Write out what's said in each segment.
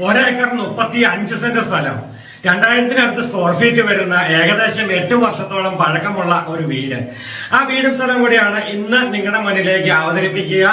ഒരേക്കർ മുപ്പത്തി അഞ്ച് സെന്റ് സ്ഥലം. രണ്ടായിരത്തിനടുത്ത് സ്ക്വയർ ഫീറ്റ് വരുന്ന ഏകദേശം എട്ട് വർഷത്തോളം പഴക്കമുള്ള ഒരു വീട്. ആ വീടും സ്ഥലം കൂടിയാണ് ഇന്ന് നിങ്ങളുടെ മുന്നിലേക്ക് അവതരിപ്പിക്കുക.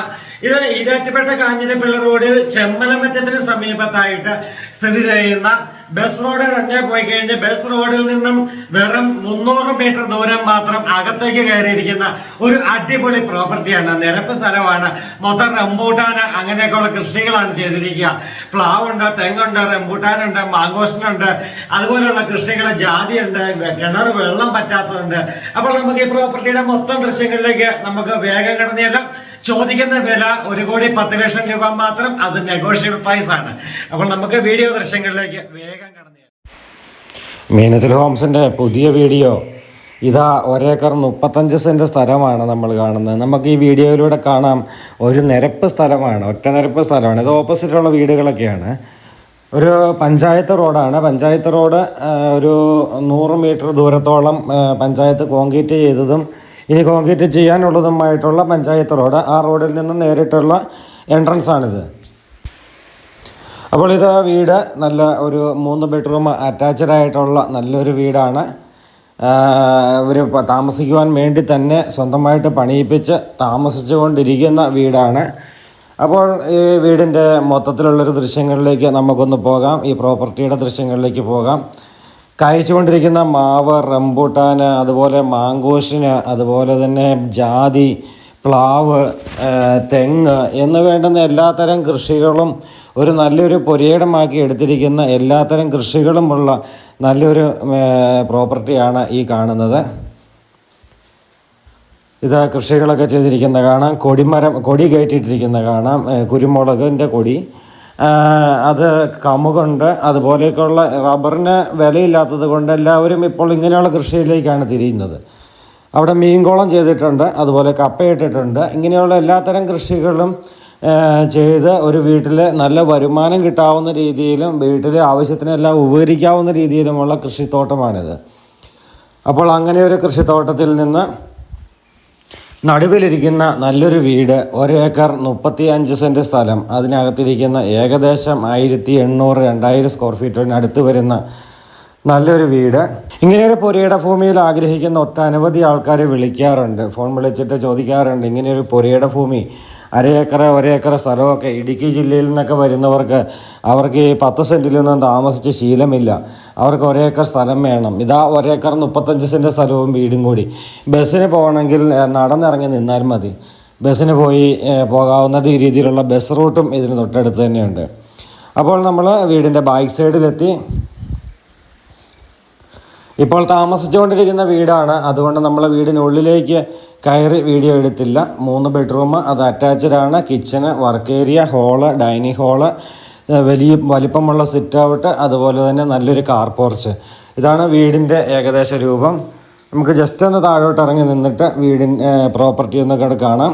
ഇത് ഈരാറ്റുപേട്ട കാഞ്ഞിരപ്പിള്ള റോഡിൽ ചെമ്മലമറ്റത്തിന് സമീപത്തായിട്ട് സ്ഥിതി ചെയ്യുന്ന ബസ് റോഡ് തന്നെ പോയി കഴിഞ്ഞ് ബസ് റോഡിൽ നിന്നും വെറും മുന്നൂറ് മീറ്റർ ദൂരം മാത്രം അകത്തേക്ക് കയറിയിരിക്കുന്ന ഒരു അടിപൊളി പ്രോപ്പർട്ടിയാണ് നിരപ്പ് സ്ഥലമാണ്. മൊത്തം റംബൂട്ടാന് അങ്ങനെയൊക്കെയുള്ള കൃഷികളാണ് ചെയ്തിരിക്കുക. പ്ലാവുണ്ട് തെങ്ങുണ്ട് റംബൂട്ടാനുണ്ട് മാങ്കോസ്റ്റിനുണ്ട് അതുപോലെയുള്ള കൃഷികൾ ജാതിയുണ്ട് കിണർ വെള്ളം പറ്റാത്തതുണ്ട്. അപ്പോൾ നമുക്ക് ഈ പ്രോപ്പർട്ടിയുടെ മൊത്തം ദൃശ്യങ്ങളിലേക്ക് നമുക്ക് വേഗം കടന്നെല്ലാം ചോദിക്കുന്ന വില ഒരു കോടി പത്ത് ലക്ഷം രൂപ മാത്രം അത് നെഗോഷ്യബിൾ പ്രൈസ് ആണ്. അപ്പോൾ നമുക്ക് വീഡിയോ ദൃശ്യങ്ങളിലേക്ക് വേഗം കടന്നു മീനത്തിൽ ഹോംസിന്റെ പുതിയ വീഡിയോ. ഇതാ ഒരേക്കർ മുപ്പത്തഞ്ച് സെന്റ് സ്ഥലമാണ് നമ്മൾ കാണുന്നത്. നമുക്ക് ഈ വീഡിയോയിലൂടെ കാണാം. ഒരു നിരപ്പ് സ്ഥലമാണ് ഒറ്റ നിരപ്പ് സ്ഥലമാണ്. ഇത് ഓപ്പോസിറ്റുള്ള വീടുകളൊക്കെയാണ്. ഒരു പഞ്ചായത്ത് റോഡാണ്. പഞ്ചായത്ത് റോഡ് ഒരു നൂറ് മീറ്റർ ദൂരത്തോളം പഞ്ചായത്ത് കോൺക്രീറ്റ് ചെയ്തതും ഇനി കോൺക്രീറ്റ് ചെയ്യാനുള്ളതുമായിട്ടുള്ള പഞ്ചായത്ത് റോഡ് ആ റോഡിൽ നിന്ന് നേരിട്ടുള്ള എൻട്രൻസ് ആണിത്. അപ്പോൾ ഇത് വീട് നല്ല ഒരു മൂന്ന് ബെഡ്റൂം അറ്റാച്ച്ഡ് ആയിട്ടുള്ള നല്ലൊരു വീടാണ്. ഇവർ താമസിക്കുവാൻ വേണ്ടി തന്നെ സ്വന്തമായിട്ട് പണിയിപ്പിച്ച് താമസിച്ചു കൊണ്ടിരിക്കുന്ന വീടാണ്. അപ്പോൾ ഈ വീടിന്റെ മൊത്തത്തിലുള്ളൊരു ദൃശ്യങ്ങളിലേക്ക് നമുക്കൊന്ന് പോകാം. ഈ പ്രോപ്പർട്ടിയുടെ ദൃശ്യങ്ങളിലേക്ക് പോകാം. കായ്ച്ചുകൊണ്ടിരിക്കുന്ന മാവ് റംബൂട്ടാന് അതുപോലെ മാങ്കോഷിന് അതുപോലെ തന്നെ ജാതി പ്ലാവ് തെങ്ങ് എന്ന് വേണ്ടുന്ന എല്ലാത്തരം കൃഷികളും ഒരു നല്ലൊരു പുരയിടമാക്കി എടുത്തിരിക്കുന്ന എല്ലാത്തരം കൃഷികളുമുള്ള നല്ലൊരു പ്രോപ്പർട്ടിയാണ് ഈ കാണുന്നത്. ഇത് കൃഷികളൊക്കെ ചെയ്തിരിക്കുന്ന കാണാം. കൊടിമരം കൊടി കയറ്റിയിട്ടിരിക്കുന്ന കാണാം. കുരുമുളകിന്റെ കൊടി. അത് കമുകുണ്ട്. അതുപോലെയൊക്കെയുള്ള റബ്ബറിന് വിലയില്ലാത്തത് കൊണ്ട് എല്ലാവരും ഇപ്പോൾ ഇങ്ങനെയുള്ള കൃഷിയിലേക്കാണ് തിരിയുന്നത്. അവിടെ മീൻകോളം ചെയ്തിട്ടുണ്ട് അതുപോലെ കപ്പയിട്ടിട്ടുണ്ട്. ഇങ്ങനെയുള്ള എല്ലാത്തരം കൃഷികളും ചെയ്ത് ഒരു വീട്ടിൽ നല്ല വരുമാനം കിട്ടാവുന്ന രീതിയിലും വീട്ടിലെ ആവശ്യത്തിനെല്ലാം ഉപകരിക്കാവുന്ന രീതിയിലുമുള്ള കൃഷിത്തോട്ടമാണിത്. അപ്പോൾ അങ്ങനെ ഒരു കൃഷിത്തോട്ടത്തിൽ നിന്ന് നടുവിലിരിക്കുന്ന നല്ലൊരു വീട് ഒരേക്കർ മുപ്പത്തി അഞ്ച് സെന്റ് സ്ഥലം. അതിനകത്തിരിക്കുന്ന ഏകദേശം ആയിരത്തി എണ്ണൂറ് രണ്ടായിരം സ്ക്വയർ ഫീറ്റിനടുത്ത് വരുന്ന നല്ലൊരു വീട്. ഇങ്ങനെയൊരു പുരയുടെ ഭൂമിയിൽ ആഗ്രഹിക്കുന്ന ഒട്ടനവധി ആൾക്കാരെ വിളിക്കാറുണ്ട്. ഫോൺ വിളിച്ചിട്ട് ചോദിക്കാറുണ്ട് ഇങ്ങനെയൊരു പുരയുടെ ഭൂമി അരയേക്കർ ഒരേക്കർ സ്ഥലമൊക്കെ ഇടുക്കി ജില്ലയിൽ നിന്നൊക്കെ വരുന്നവർക്ക് അവർക്ക് ഈ പത്ത് സെന്റിലൊന്നും താമസിച്ച് ശീലമില്ല. അവർക്ക് ഒരേക്കർ സ്ഥലം വേണം. ഇതാ ഒരേക്കർ മുപ്പത്തഞ്ച് സെന്റ് സ്ഥലവും വീടും കൂടി. ബസ്സിന് പോകണമെങ്കിൽ നടന്നിറങ്ങി നിന്നാൽ മതി. ബസ്സിന് പോയി പോകാവുന്ന രീതിയിലുള്ള ബസ് റൂട്ടും ഇതിന് തൊട്ടടുത്ത് തന്നെയുണ്ട്. അപ്പോൾ നമ്മൾ വീടിന്റെ ബാക്ക് സൈഡിലെത്തി. ഇപ്പോൾ താമസിച്ചുകൊണ്ടിരിക്കുന്ന വീടാണ്. അതുകൊണ്ട് നമ്മൾ വീടിനുള്ളിലേക്ക് കയറി വീഡിയോ എടുത്തില്ല. മൂന്ന് ബെഡ്റൂം അത് അറ്റാച്ച്ഡ് ആണ്. Kitchen work area hall dining hall വലിയ വലിപ്പമുള്ള സിറ്റ് ഔട്ട് അതുപോലെ തന്നെ നല്ലൊരു കാർ പോർച്ച്. ഇതാണ് വീടിന്റെ ഏകദേശ രൂപം. നമുക്ക് ജസ്റ്റ് ഒന്ന് താഴോട്ട് ഇറങ്ങി നിന്നിട്ട് വീടിൻ പ്രോപ്പർട്ടി ഒന്ന് കാണാം.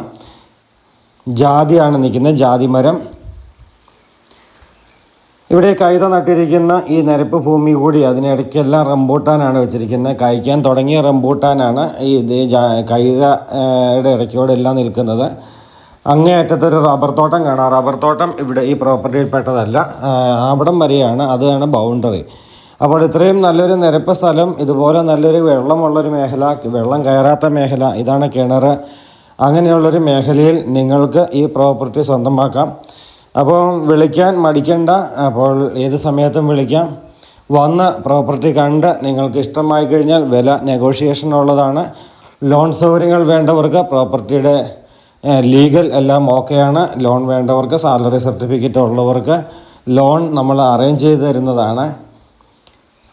ജാതിയാണ് നിൽക്കുന്നത് ജാതി മരം. ഇവിടെ കൈത നട്ടിരിക്കുന്ന ഈ നിരപ്പ് ഭൂമി കൂടി അതിനിടയ്ക്കെല്ലാം റംബൂട്ടാനാണ് വെച്ചിരിക്കുന്നത്. കായ്ക്കാൻ തുടങ്ങിയ റംബൂട്ടാനാണ് ഈ കൈതയുടെ ഇടയ്ക്കോടെല്ലാം നിൽക്കുന്നത്. അങ്ങേയറ്റത്തൊരു റബ്ബർ തോട്ടം കാണാം. റബ്ബർ തോട്ടം ഇവിടെ ഈ പ്രോപ്പർട്ടിയിൽ പെട്ടതല്ല. ആ, അവിടം വരെയാണ്. അതാണ് ബൗണ്ടറി അപ്പോൾ ഇത്രയും നല്ലൊരു നിരപ്പ് സ്ഥലം ഇതുപോലെ നല്ലൊരു വെള്ളമുള്ളൊരു മേഖല വെള്ളം കയറാത്ത മേഖല ഇതാണ് കിണർ അങ്ങനെയുള്ളൊരു മേഖലയിൽ നിങ്ങൾക്ക് ഈ പ്രോപ്പർട്ടി സ്വന്തമാക്കാം. അപ്പോൾ വിളിക്കാൻ മടിക്കണ്ട. അപ്പോൾ ഏത് സമയത്തും വിളിക്കാം. വന്ന് പ്രോപ്പർട്ടി കണ്ട് നിങ്ങൾക്ക് ഇഷ്ടമായി കഴിഞ്ഞാൽ വില നെഗോഷിയേഷൻ ഉള്ളതാണ്. ലോൺ സൗകര്യങ്ങൾ വേണ്ടവർക്ക് പ്രോപ്പർട്ടിയുടെ ലീഗൽ എല്ലാം ഓക്കെയാണ്. ലോൺ വേണ്ടവർക്ക് സാലറി സർട്ടിഫിക്കറ്റ് ഉള്ളവർക്ക് ലോൺ നമ്മൾ അറേഞ്ച് ചെയ്ത് തരുന്നതാണ്.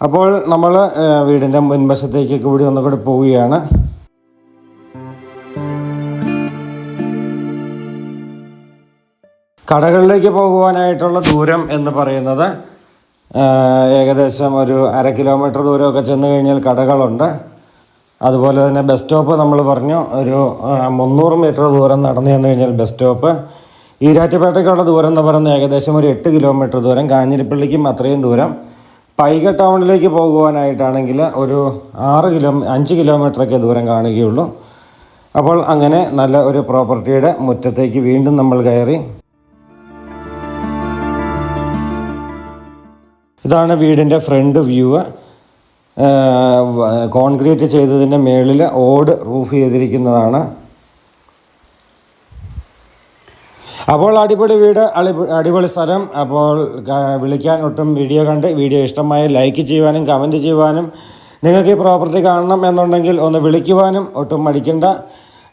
അപ്പോൾ നമ്മൾ വീടിന്റെ മുൻവശത്തേക്ക് കൂടി ഒന്നുകൂടി പോവുകയാണ്. കടകളിലേക്ക് പോകുവാനായിട്ടുള്ള ദൂരം എന്ന് പറയുന്നത് ഏകദേശം ഒരു അര കിലോമീറ്റർ ദൂരമൊക്കെ ചെന്ന് കഴിഞ്ഞാൽ കടകളുണ്ട്. അതുപോലെ തന്നെ ബസ് സ്റ്റോപ്പ് നമ്മൾ പറഞ്ഞു ഒരു മുന്നൂറ് മീറ്റർ ദൂരം നടന്നു ചെന്ന് കഴിഞ്ഞാൽ ബസ് സ്റ്റോപ്പ് ഈരാറ്റുപേട്ടയ്ക്കുള്ള ദൂരം എന്ന് പറയുന്നത് ഏകദേശം ഒരു എട്ട് കിലോമീറ്റർ ദൂരം. കാഞ്ഞിരപ്പള്ളിക്കും അത്രയും ദൂരം. പൈക ടൗണിലേക്ക് പോകുവാനായിട്ടാണെങ്കിൽ ഒരു ആറ് കിലോ അഞ്ച് കിലോമീറ്ററൊക്കെ ദൂരം കാണുകയുള്ളൂ. അപ്പോൾ അങ്ങനെ നല്ല ഒരു പ്രോപ്പർട്ടിയുടെ മുറ്റത്തേക്ക് വീണ്ടും നമ്മൾ കയറി. ഇതാണ് വീടിന്റെ ഫ്രണ്ട് വ്യൂ കോൺക്രീറ്റ് ചെയ്തതിന്റെ മേളിൽ ഓട് റൂഫ് ചെയ്തിരിക്കുന്നതാണ്. അപ്പോൾ അടിപൊളി വീട് അടിപൊളി സ്ഥലം. അപ്പോൾ വിളിക്കാൻ ഒട്ടും വീഡിയോ കണ്ട് വീഡിയോ ഇഷ്ടമായി ലൈക്ക് ചെയ്യുവാനും കമന്റ് ചെയ്യുവാനും നിങ്ങൾക്ക് ഈ പ്രോപ്പർട്ടി കാണണം എന്നുണ്ടെങ്കിൽ ഒന്ന് വിളിക്കുവാനും ഒട്ടും മടിക്കണ്ട.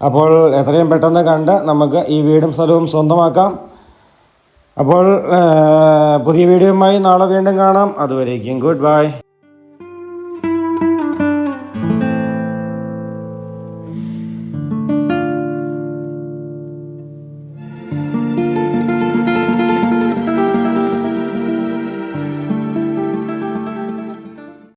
അപ്പോൾ എത്രയും പെട്ടെന്ന് കണ്ട് നമുക്ക് ഈ വീടും സ്ഥലവും സ്വന്തമാക്കാം. അപ്പോൾ പുതിയ വീഡിയോയുമായി നാളെ വീണ്ടും കാണാം. അതുവരേക്കും ഗുഡ് ബൈ.